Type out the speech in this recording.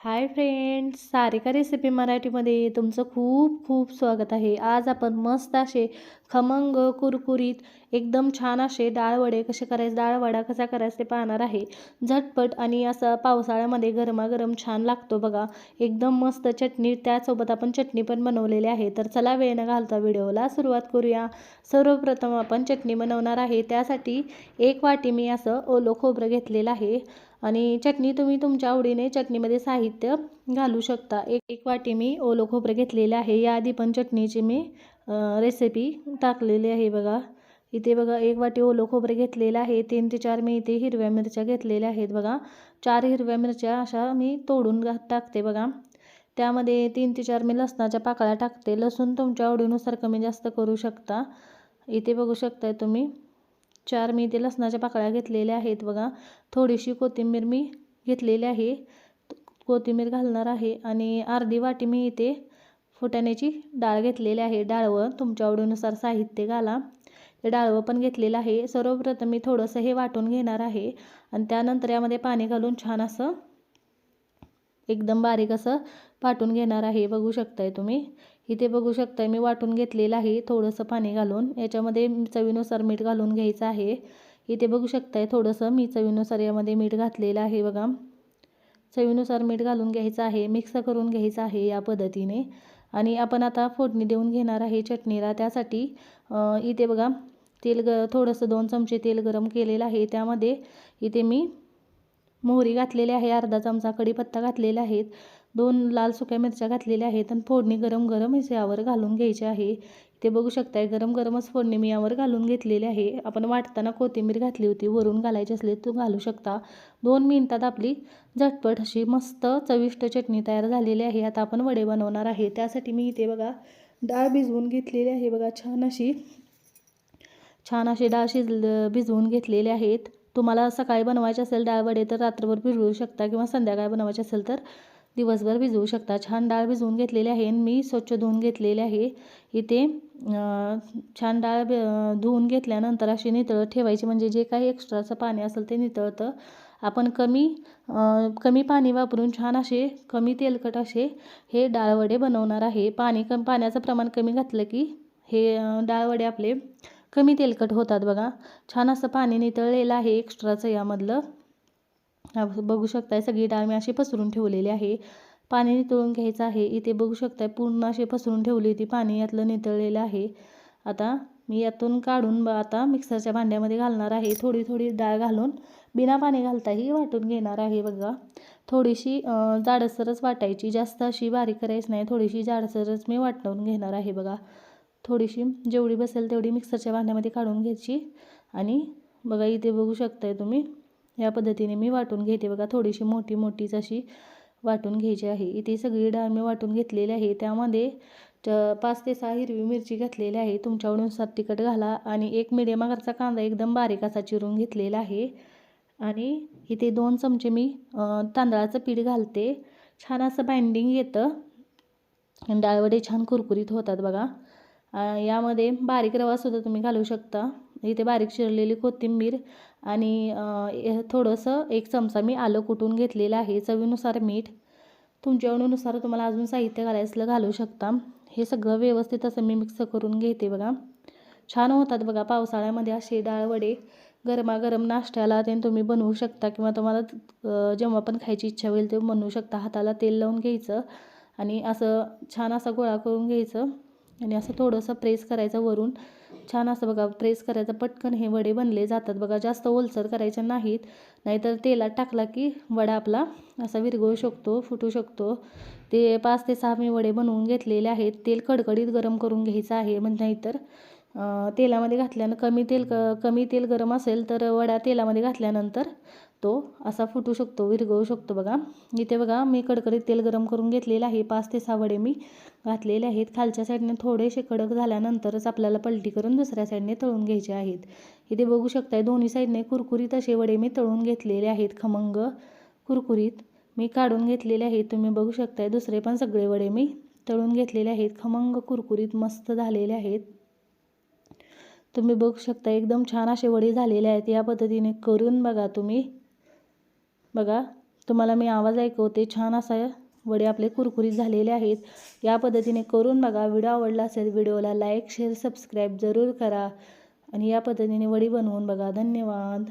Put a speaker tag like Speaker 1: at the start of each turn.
Speaker 1: Hi friends Sarika recipe मराठीमध्ये तुमचं खूप खूप स्वागत आहे. आज आपण मस्त असे खमंग कुरकुरीत एकदम छान असे डाळवडे कसे करायचे डाळवडा कसा करायचा ते पाहणार आहे. झटपट आणि असं पावसाळ्यामध्ये गरमागरम छान लागतो बघा. एकदम मस्त चटणी त्यासोबत आपण चटणी पण बनवलेली आहे. तर चला वेळ न घालता व्हिडिओला सुरुवात करूया. सर्वप्रथम आपण चटणी बनवणार आहे. त्यासाठी एक वाटी मी असं ओलं खोबरं घेतलेलं आहे. आणि चटणी तुम्ही तुमच्या आवडीने चटणीमध्ये साहित्य घालू शकता. एक एक वाटी मी ओलं खोबरं घेतलेलं आहे. याआधी पण चटणीची मी रेसिपी टाकलेली आहे बघा. इथे बघा एक वाटी ओलं खोबरं घेतलेलं आहे. तीन ते चार मी इथे हिरव्या मिरच्या घेतलेल्या आहेत बघा. चार हिरव्या मिरच्या अशा मी तोडून टाकते बघा. त्यामध्ये तीन ते चार मी लसणाच्या पाकळ्या टाकते. लसूण तुमच्या आवडीनुसार कमी जास्त करू शकता. इथे बघू शकताय तुम्ही. चार मी इथे लसणाच्या पाकळ्या घेतलेल्या आहेत बघा. थोडीशी कोथिंबीर मी घेतलेली आहे. कोथिंबीर घालणार आहे आणि अर्धी वाटी मी इथे फुटाण्याची डाळ घेतलेली आहे. डाळवं तुमच्या आवडीनुसार साहित्य घाला. ते डाळवं पण घेतलेलं आहे. सर्वप्रथम मी थोडंसं हे वाटून घेणार आहे आणि त्यानंतर यामध्ये पाणी घालून छान असं एकदम बारीक असं वाटून घेणार आहे. बघू शकताय तुम्ही. इथे बघू शकता मी वाटून घेतलेलं आहे. थोडंसं पाणी घालून. याच्यामध्ये चवीनुसार मीठ घालून घ्यायचं आहे. इथे बघू शकताय थोडंसं मी चवीनुसार यामध्ये मीठ घातलेलं आहे बघा. चवीनुसार मीठ घालून घ्यायचं आहे मिक्स करून घ्यायचं आहे या पद्धतीने. आणि आपण आता फोडणी देऊन घेणार आहे चटणीला. त्यासाठी इथे बघा तेल ग थोडंसं दोन चमचे तेल गरम केलेलं आहे. त्यामध्ये इथे मी मोहरी घातलेली आहे अर्धा चमचा कढीपत्ता घातलेला आहेत दोन लाल सुक्या मिरच्या घातलेल्या आहेत आणि फोडणी गरम गरम यावर घालून घ्यायची आहे. ते बघू शकताय गरम गरमच फोडणी मी यावर घालून घेतलेली आहे. आपण वाटताना कोथिंबीर घातली होती वरून घालायची असले तू घालू शकता. दोन मिनिटात आपली झटपट अशी मस्त चविष्ट चटणी तयार झालेली आहे. आता आपण वडे बनवणार आहे. त्यासाठी मी इथे बघा डाळ भिजवून घेतलेली आहे. बघा छान अशी छान अशी डाळ शिज भिजवून घेतलेले आहेत. तुम्हाला सकाळी बनवायचे असेल डाळ वडे तर रात्रभर भिजवू शकता किंवा संध्याकाळी बनवायचे असेल तर दिवसभर भिजवू शकता. छान डाळ भिजवून घेतलेली आहे मी स्वच्छ धुवून घेतलेले आहे. इथे छान डाळ धुवून घेतल्यानंतर अशी नितळत ठेवायची. म्हणजे जे काही एक्स्ट्राचं पाणी असेल ते नितळतं. आपण कमी कमी पाणी वापरून छान असे कमी तेलकट असे हे डाळवडे बनवणार आहे. पाणी कम पाण्याचं प्रमाण कमी घातलं की हे डाळवडे आपले कमी तेलकट होतात बघा. छान असं पाणी नितळलेलं आहे एक्स्ट्राचं यामधलं. बघू शकताय सगळी डाळ मी अशी पसरून ठेवलेली आहे. पाणी नितळून घ्यायचं आहे. इथे बघू शकताय पूर्ण अशी पसरून ठेवली होती. पाणी यातलं नितळलेलं आहे. आता मी यातून काढून आता मिक्सरच्या भांड्यामध्ये घालणार आहे. थोडी थोडी डाळ घालून बिना पाणी घालताही वाटून घेणार आहे बघा. थोडीशी जाडसरच वाटायची. जास्त अशी बारीक करायची नाही. थोडीशी जाडसरच मी वाटून घेणार आहे बघा. थोडीशी जेवढी बसेल तेवढी मिक्सरच्या भांड्यामध्ये काढून घ्यायची. आणि बघा इथे बघू शकताय तुम्ही या पद्धतीने मी वाटून घेते. बघा थोडीशी मोठी मोठीच अशी वाटून घ्यायची आहे. इथे सगळी डाळ मी वाटून घेतलेली आहे. त्यामध्ये पाच ते सहा हिरवी मिरची घातलेली आहे. तुमच्याकडून तिखट घाला आणि एक मिडियम आकारचा कांदा एकदम बारीक असा चिरून घेतलेला आहे. आणि इथे दोन चमचे मी तांदळाचं पीठ घालते. छान असं बाइंडिंग येतं. डाळवडे छान कुरकुरीत होतात बघा. यामध्ये बारीक रवासुद्धा तुम्ही घालू शकता. इथे बारीक चिरलेली कोथिंबीर आणि थोडंसं एक चमचा मी आलं कुटून घेतलेलं आहे. चवीनुसार मीठ तुमच्या आवडीनुसार तुम्हाला अजून साहित्य घालायचं घालू शकता. हे सगळं व्यवस्थित असं मी मिक्स करून घेते बघा. छान होतात बघा पावसाळ्यामध्ये असे डाळ वडे गरमागरम नाश्त्याला ते तुम्ही बनवू शकता किंवा तुम्हाला जेव्हा पण खायची इच्छा होईल ते बनवू शकता. हाताला तेल लावून घ्यायचं आणि असं छान असा गोळा करून घ्यायचं. आणि असं थोडंसं प्रेस करायचं वरून. छान असं बघा प्रेस करायचं पटकन हे वडे बनले जातात बघा. जास्त ओलसर करायचे नाहीत. नाहीतर तेलात टाकला की वडा आपला असा विरघळू शकतो फुटू शकतो. ते पाच ते सहा मी वडे बनवून घेतलेले आहेत. तेल कडकडीत गरम करून घ्यायचं आहे. म्हणजे नाहीतर तेलामध्ये घातल्यानं कमी तेल क कमी तेल गरम असेल तर वडा तेलामध्ये घातल्यानंतर तो असा फुटू शकतो विरघळू शकतो बघा. इथे बघा मी कडकडीत तेल गरम करून घेतलेलं आहे. पाच ते सहा वडे मी घातलेले आहेत. खालच्या साईडने थोडेसे कडक झाल्यानंतरच आपल्याला पलटी करून दुसऱ्या साईडने तळून घ्यायचे आहेत. इथे बघू शकताय दोन्ही साईडने कुरकुरीत असे वडे मी तळून घेतलेले आहेत. खमंग कुरकुरीत मी काढून घेतलेले आहेत. तुम्ही बघू शकताय दुसरे पण सगळे वडे मी तळून घेतलेले आहेत. खमंग कुरकुरीत मस्त झालेले आहेत. तुम्ही बघू शकता एकदम छान असे वडे झालेले आहेत. या पद्धतीने करून बघा तुम्ही. बघा तुम्हाला मी आवाज ऐकवते छान असा वडे आपले कुरकुरीत झालेले आहेत. या पद्धतीने करून बघा व्हिडिओ आवडला असेल व्हिडिओला लाईक शेअर सबस्क्राईब जरूर करा. आणि या पद्धतीने वडी बनवून बघा. धन्यवाद.